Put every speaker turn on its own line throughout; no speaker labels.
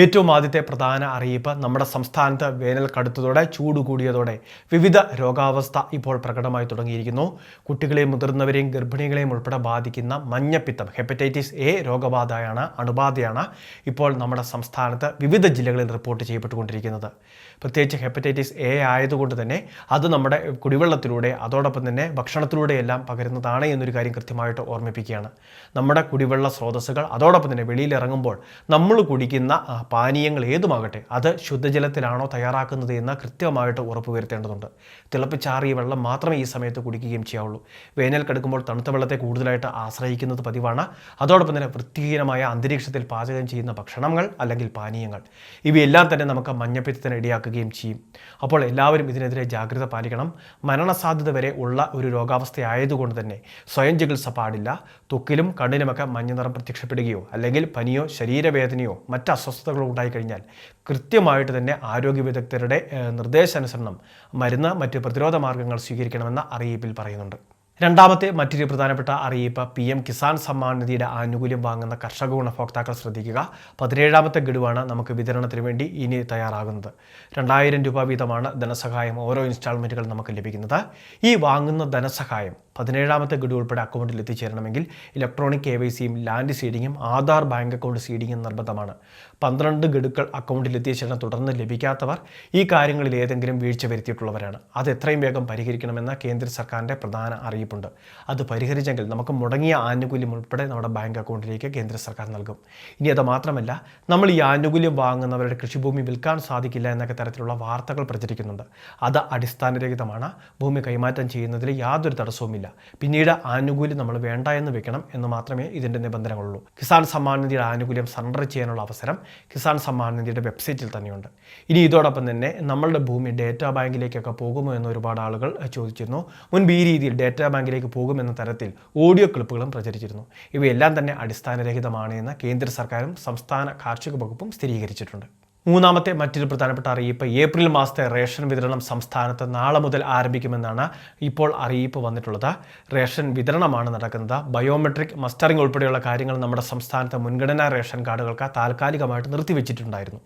ഏറ്റവും ആദ്യത്തെ പ്രധാന അറിയിപ്പ് നമ്മുടെ സംസ്ഥാനത്ത് വേനൽ കടുത്തതോടെ ചൂട് കൂടിയതോടെ വിവിധ രോഗാവസ്ഥ ഇപ്പോൾ പ്രകടമായി തുടങ്ങിയിരിക്കുന്നു. കുട്ടികളെയും മുതിർന്നവരെയും ഗർഭിണികളെയും ഉൾപ്പെടെ ബാധിക്കുന്ന മഞ്ഞപ്പിത്തം ഹെപ്പറ്റൈറ്റിസ് എ രോഗബാധയാണ് അണുബാധയാണ് ഇപ്പോൾ നമ്മുടെ സംസ്ഥാനത്ത് വിവിധ ജില്ലകളിൽ റിപ്പോർട്ട് ചെയ്യപ്പെട്ടുകൊണ്ടിരിക്കുന്നത്. പ്രത്യേകിച്ച് ഹെപ്പറ്റൈറ്റിസ് എ ആയതുകൊണ്ട് തന്നെ അത് നമ്മുടെ കുടിവെള്ളത്തിലൂടെ അതോടൊപ്പം തന്നെ ഭക്ഷണത്തിലൂടെയെല്ലാം പകരുന്നതാണ് എന്നൊരു കാര്യം കൃത്യമായിട്ട് ഓർമ്മിപ്പിക്കുകയാണ്. നമ്മുടെ കുടിവെള്ള സ്രോതസ്സുകൾ അതോടൊപ്പം തന്നെ വെളിയിലിറങ്ങുമ്പോൾ നമ്മൾ കുടിക്കുന്ന പാനീയങ്ങൾ ഏതുമാകട്ടെ അത് ശുദ്ധജലത്തിലാണോ തയ്യാറാക്കുന്നത് എന്ന് കൃത്യമായിട്ട് ഉറപ്പുവരുത്തേണ്ടതുണ്ട് തിളപ്പിച്ചാറിയ വെള്ളം മാത്രമേ ഈ സമയത്ത് കുടിക്കുകയും ചെയ്യാവുള്ളൂ. വേനൽ കടുക്കുമ്പോൾ തണുത്ത വെള്ളത്തെ കൂടുതലായിട്ട് ആശ്രയിക്കുന്നത് പതിവാണ്. അതോടൊപ്പം തന്നെ വൃത്തിഹീനമായ അന്തരീക്ഷത്തിൽ പാചകം ചെയ്യുന്ന ഭക്ഷണങ്ങൾ അല്ലെങ്കിൽ പാനീയങ്ങൾ. ഇവയെല്ലാം തന്നെ നമുക്ക് മഞ്ഞപ്പിത്തത്തിന് ഇടയാക്കുകയും ചെയ്യും. അപ്പോൾ എല്ലാവരും ഇതിനെതിരെ ജാഗ്രത പാലിക്കണം. മരണസാധ്യത വരെ ഉള്ള ഒരു രോഗാവസ്ഥയായതുകൊണ്ട് തന്നെ സ്വയം ചികിത്സ പാടില്ല. തൊക്കിലും കണ്ണിനുമൊക്കെ മഞ്ഞ നിറം പ്രത്യക്ഷപ്പെടുകയോ അല്ലെങ്കിൽ പനിയോ ശരീരവേദനയോ മറ്റ് അസ്വസ്ഥതകളോ ഉണ്ടായിക്കഴിഞ്ഞാൽ കൃത്യമായിട്ട് തന്നെ ആരോഗ്യ വിദഗ്ധരുടെ നിർദ്ദേശാനുസരണം മരുന്ന് മറ്റ് പ്രതിരോധ മാർഗങ്ങൾ സ്വീകരിക്കണമെന്ന അറിയിപ്പിൽ പറയുന്നുണ്ട്. രണ്ടാമത്തെ മറ്റൊരു പ്രധാനപ്പെട്ട അറിയിപ്പ് പി എം കിസാൻ സമ്മാൻ നിധിയുടെ ആനുകൂല്യം വാങ്ങുന്ന കർഷക ഗുണഭോക്താക്കൾ ശ്രദ്ധിക്കുക. പതിനേഴാമത്തെ ഗഡുവാണ് നമുക്ക് വിതരണത്തിന് വേണ്ടി ഇനി തയ്യാറാകുന്നത്. രണ്ടായിരം രൂപ വീതമാണ് ധനസഹായം ഓരോ ഇൻസ്റ്റാൾമെന്റുകൾ നമുക്ക് ലഭിക്കുന്നത്. ഈ വാങ്ങുന്ന ധനസഹായം പതിനേഴാമത്തെ ഗഡു ഉൾപ്പെടെ അക്കൗണ്ടിൽ എത്തിച്ചേരണമെങ്കിൽ ഇലക്ട്രോണിക് കെ വൈ സിയും ലാൻഡ് സീഡിങ്ങും ആധാർ ബാങ്ക് അക്കൗണ്ട് സീഡിങ്ങും നിർബന്ധമാണ്. പന്ത്രണ്ട് ഗഡുക്കൾ അക്കൗണ്ടിൽ എത്തിച്ചേരണം തുടർന്ന് ലഭിക്കാത്തവർ ഈ കാര്യങ്ങളിൽ ഏതെങ്കിലും വീഴ്ച വരുത്തിയിട്ടുള്ളവരാണ്. അത് എത്രയും വേഗം പരിഹരിക്കണമെന്ന കേന്ദ്ര സർക്കാരിന്റെ പ്രധാന അറിയിപ്പുണ്ട്. അത് പരിഹരിച്ചെങ്കിൽ നമുക്ക് മുടങ്ങിയ ആനുകൂല്യം ഉൾപ്പെടെ നമ്മുടെ ബാങ്ക് അക്കൗണ്ടിലേക്ക് കേന്ദ്ര സർക്കാർ നൽകും. ഇനി അത് മാത്രമല്ല നമ്മൾ ഈ ആനുകൂല്യം വാങ്ങുന്നവരുടെ കൃഷിഭൂമി വിൽക്കാൻ സാധിക്കില്ല എന്നൊക്കെ തരത്തിലുള്ള വാർത്തകൾ പ്രചരിക്കുന്നുണ്ട്. അത് അടിസ്ഥാനരഹിതമാണ്. ഭൂമി കൈമാറ്റം ചെയ്യുന്നതിൽ യാതൊരു തടസ്സവുമില്ല. പിന്നീട് ആനുകൂല്യം നമ്മൾ വേണ്ട എന്ന് വെക്കണം എന്ന് മാത്രമേ ഇതിന്റെ നിബന്ധനകളുള്ളൂ. കിസാൻ സമ്മാൻ നിധിയുടെ ആനുകൂല്യം സറണ്ടർ ചെയ്യാനുള്ള അവസരം കിസാൻ സമ്മാൻ നിധിയുടെ വെബ്സൈറ്റിൽ തന്നെയുണ്ട്. ഇനി ഇതോടൊപ്പം തന്നെ നമ്മളുടെ ഭൂമി ഡേറ്റാ ബാങ്കിലേക്കൊക്കെ പോകുമോ എന്ന് ഒരുപാട് ആളുകൾ ചോദിച്ചിരുന്നു. മുൻപ് ഈ രീതിയിൽ ഡേറ്റാ ബാങ്കിലേക്ക് പോകുമെന്ന തരത്തിൽ ഓഡിയോ ക്ലിപ്പുകളും പ്രചരിച്ചിരുന്നു. ഇവയെല്ലാം തന്നെ അടിസ്ഥാനരഹിതമാണ് എന്ന് കേന്ദ്ര സർക്കാരും സംസ്ഥാന കാർഷിക വകുപ്പും സ്ഥിരീകരിച്ചിട്ടുണ്ട്. മൂന്നാമത്തെ മറ്റൊരു പ്രധാനപ്പെട്ട അറിയിപ്പ് ഏപ്രിൽ മാസത്തെ റേഷൻ വിതരണം സംസ്ഥാനത്ത് നാളെ മുതൽ ആരംഭിക്കുമെന്നാണ് ഇപ്പോൾ അറിയിപ്പ് വന്നിട്ടുള്ളത്. റേഷൻ വിതരണമാണ് നടക്കുന്നത്. ബയോമെട്രിക് മസ്റ്ററിംഗ് ഉൾപ്പെടെയുള്ള കാര്യങ്ങൾ നമ്മുടെ സംസ്ഥാനത്തെ മുൻഗണനാ റേഷൻ കാർഡുകൾക്ക് താൽക്കാലികമായിട്ട് നിർത്തിവെച്ചിട്ടുണ്ടായിരുന്നു.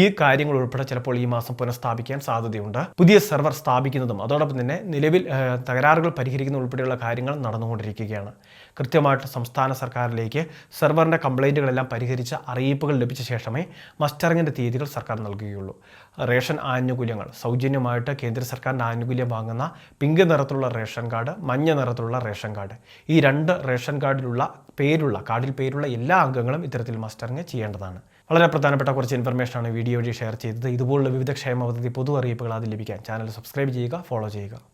ഈ കാര്യങ്ങൾ ഉൾപ്പെടെ ചിലപ്പോൾ ഈ മാസം പുനഃസ്ഥാപിക്കാൻ സാധ്യതയുണ്ട്. പുതിയ സെർവർ സ്ഥാപിക്കുന്നതും അതോടൊപ്പം തന്നെ നിലവിൽ തകരാറുകൾ പരിഹരിക്കുന്ന ഉൾപ്പെടെയുള്ള കാര്യങ്ങൾ നടന്നുകൊണ്ടിരിക്കുകയാണ്. കൃത്യമായിട്ട് സംസ്ഥാന സർക്കാരിലേക്ക് സെർവറിന്റെ കംപ്ലൈന്റുകളെല്ലാം പരിഹരിച്ച അറിയിപ്പുകൾ ലഭിച്ച ശേഷമേ മസ്റ്ററിങ്ങിന്റെ തീയതികൾ സർക്കാർ നൽകുകയുള്ളൂ. റേഷൻ ആനുകൂല്യങ്ങൾ സൗജന്യമായിട്ട് കേന്ദ്ര സർക്കാരിന്റെ ആനുകൂല്യം വാങ്ങുന്ന പിങ്ക് നിറത്തിലുള്ള റേഷൻ കാർഡ് മഞ്ഞ നിറത്തിലുള്ള റേഷൻ കാർഡ്. ഈ രണ്ട് റേഷൻ കാർഡിലുള്ള പേരുള്ള കാർഡിൽ പേരുള്ള എല്ലാ അംഗങ്ങളും ഇത്തരത്തിൽ മസ്റ്ററിങ് ചെയ്യേണ്ടതാണ്. വളരെ പ്രധാനപ്പെട്ട കുറച്ച് ഇൻഫർമേഷനാണ് വീഡിയോ വഴി ഷെയർ ചെയ്തത്. ഇതുപോലുള്ള വിവിധ ക്ഷേമ പദ്ധതി പൊതു അറിയിപ്പുകൾ അത് ലഭിക്കാൻ ചാനൽ സബ്സ്ക്രൈബ് ചെയ്യുക ഫോളോ ചെയ്യുക.